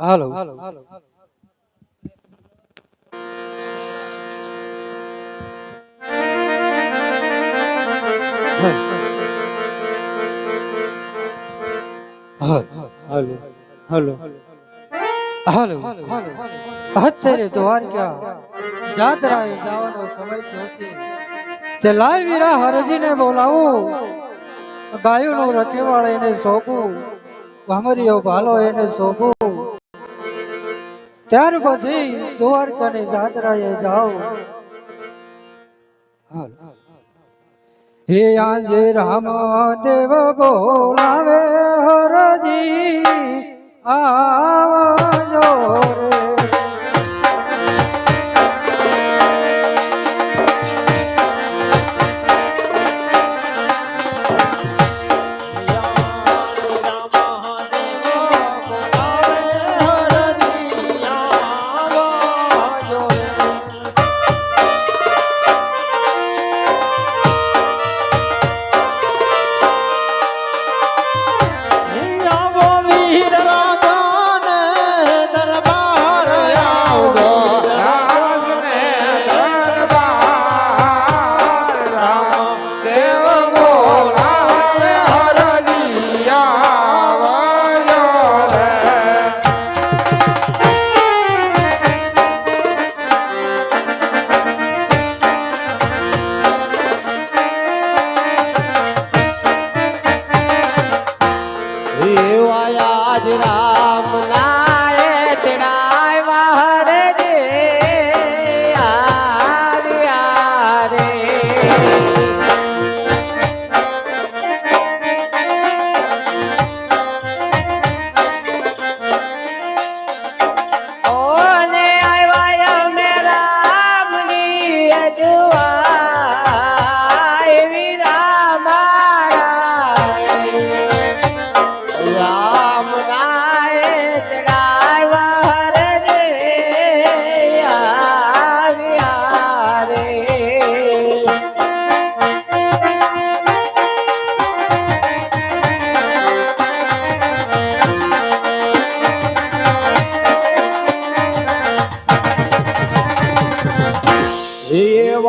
હાલો. હાલો. હાલો. હાલો. અત્યારે દ્વારકા જાત્રાએ જવાનો સમય છે. તે લાય વીરા હરજીને બોલાવો. ગાયોનો રખેવાળ એને સોંપું ભમરીઓ ભાલો એને સોંપું ત્યાર પછી દ્વારકાની જાત્રાએ જાઓ. હે આજે રામ દેવ બોલાવે હરજી. આવજો આજ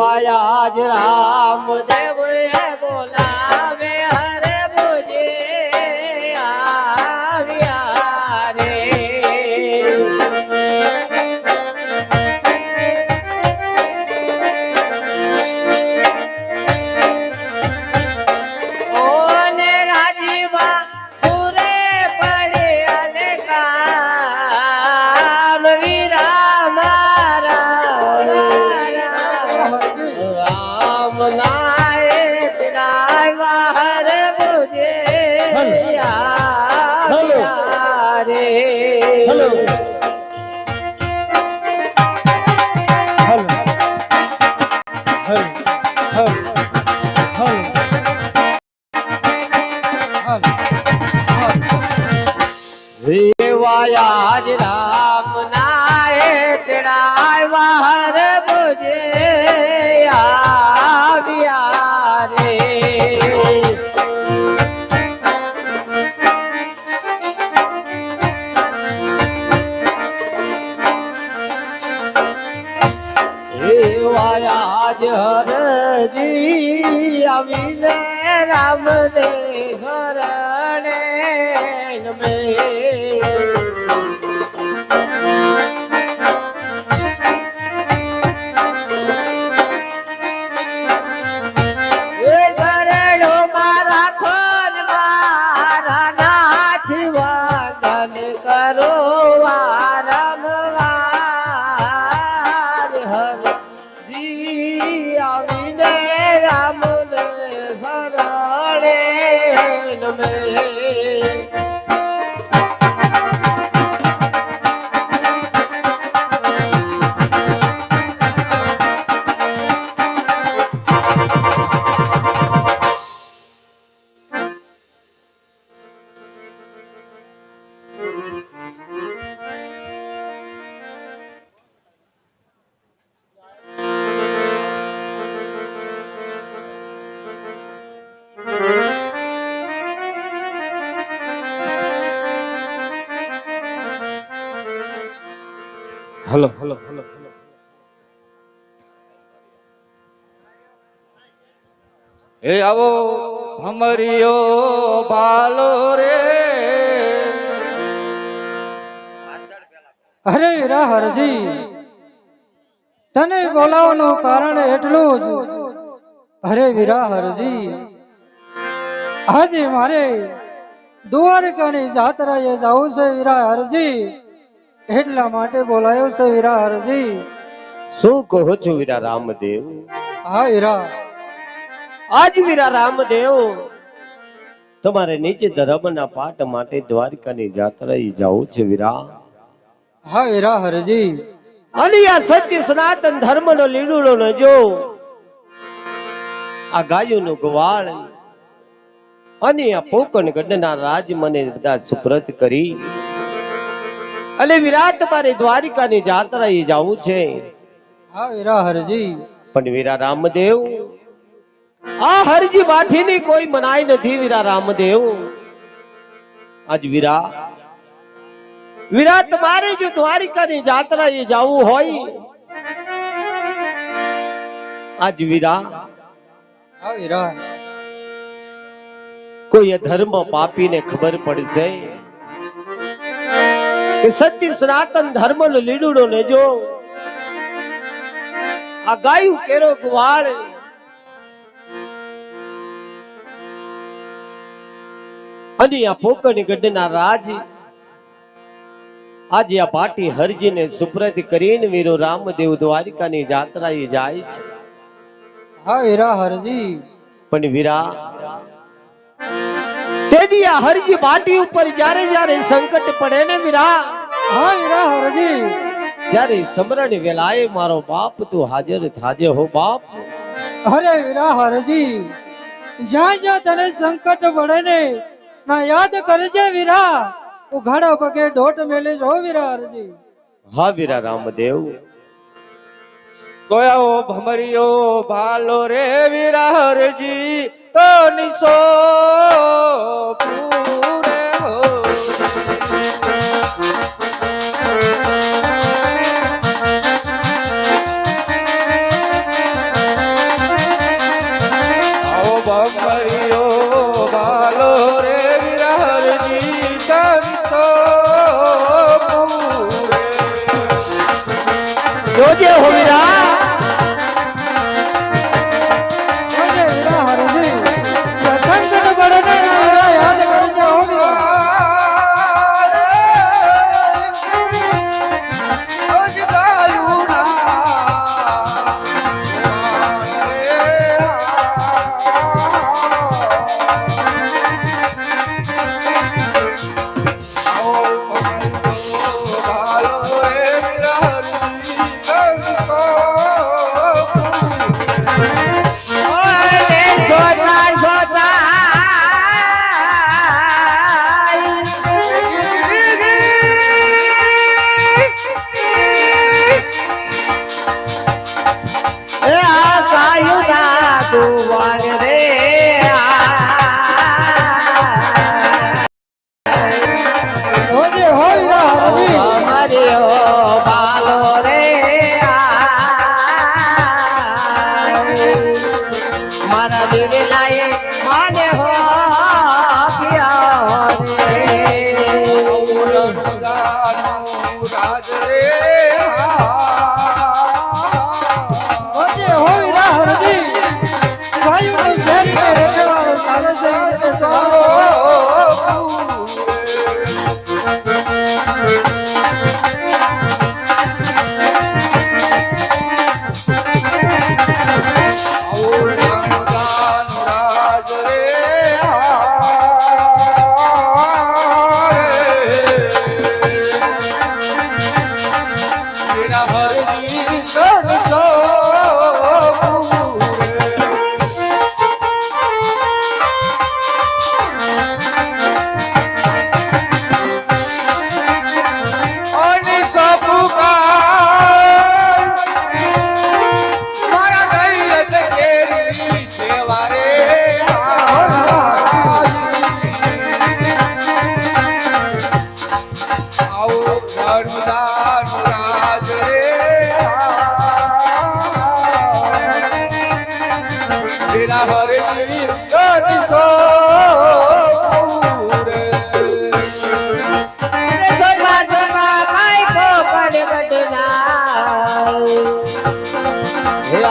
વાયા જ રામ દેવ હલો. હરજી આવીને રામ ને શરણે હલો. હલો હલો એ આવો ભમરિયો ભાલો રે. અરે વીરા હરજી તને બોલાવવાનું કારણ એટલું જ. અરે વીરા હરજી આજે મારે દ્વારકાની જાત્રાએ જવું છે વીરા હરજી એટલા માટે બોલાયો છે વીરા હરજી શું કહો છો વીરા રામદેવ? હા વીરા. આજ વીરા રામદેવ તમારે નીચે ધર્મના પાઠ માટે દ્વારકાની જાત્રાએ જવું છે વીરા. હા વીરા હરજી અને આ સત્ય સનાતન ધર્મનો લીડુડો ન જો આ ગાયોનું ગવાળ અને આ પોકણ ગઢના રાજ મને બધા સુપ્રત કરી. અને વિરાટ તમારે દ્વારિકાની જાત્રાએ જવું છે. હા વીરા હરજી. પણ વીરા રામદેવ આ હરજી માથીની કોઈ મનાઈ નથી વીરા રામદેવ. આજ વીરા વીરા તમારે જો દ્વારિકાની જાત્રાએ જવું હોય. આજ વીરા કોઈ ધર્મ પાપીને ખબર પડશે. કે સત્ય સનાતન ધર્મનો લીડુડો લેજો. આ ગાયું કેરો ગુવાળ અને આ પોકણી ગઢના રાજ. આજે આ પાટી હરજીને સુપ્રત કરીને વીરો રામદેવ દ્વારિકાની જાત્રાએ જાય છે. હા વીરા હરજી. પણ વીરા તેથી આ હરજી માટી ઉપર જ્યારે જ્યારે સંકટ પડે ને વિરા હા વિરા હરજી. જ્યારે સમરણ વેલાએ મારો બાપ તું હાજર થાજે હો બાપ. અરે વિરા હરજી. જ્યાં જ્યાં તને સંકટ પડે ને ના યાદ કરજે વિરા ઉઘાડા પગે ઢોટ મેલે જો વિરા હરજી. હા વિરા રામદેવ. કોયાઓ ભમરિયો ભાલો રે વિરાહરજી તો નિશો પૂરે હો.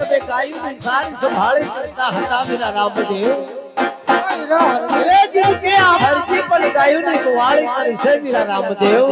તમે ગાયોની સારી સંભાળી હતા, વીરા રામદેવ. એ આ હરજી પણ કુવાળી કરી છે રામદેવ.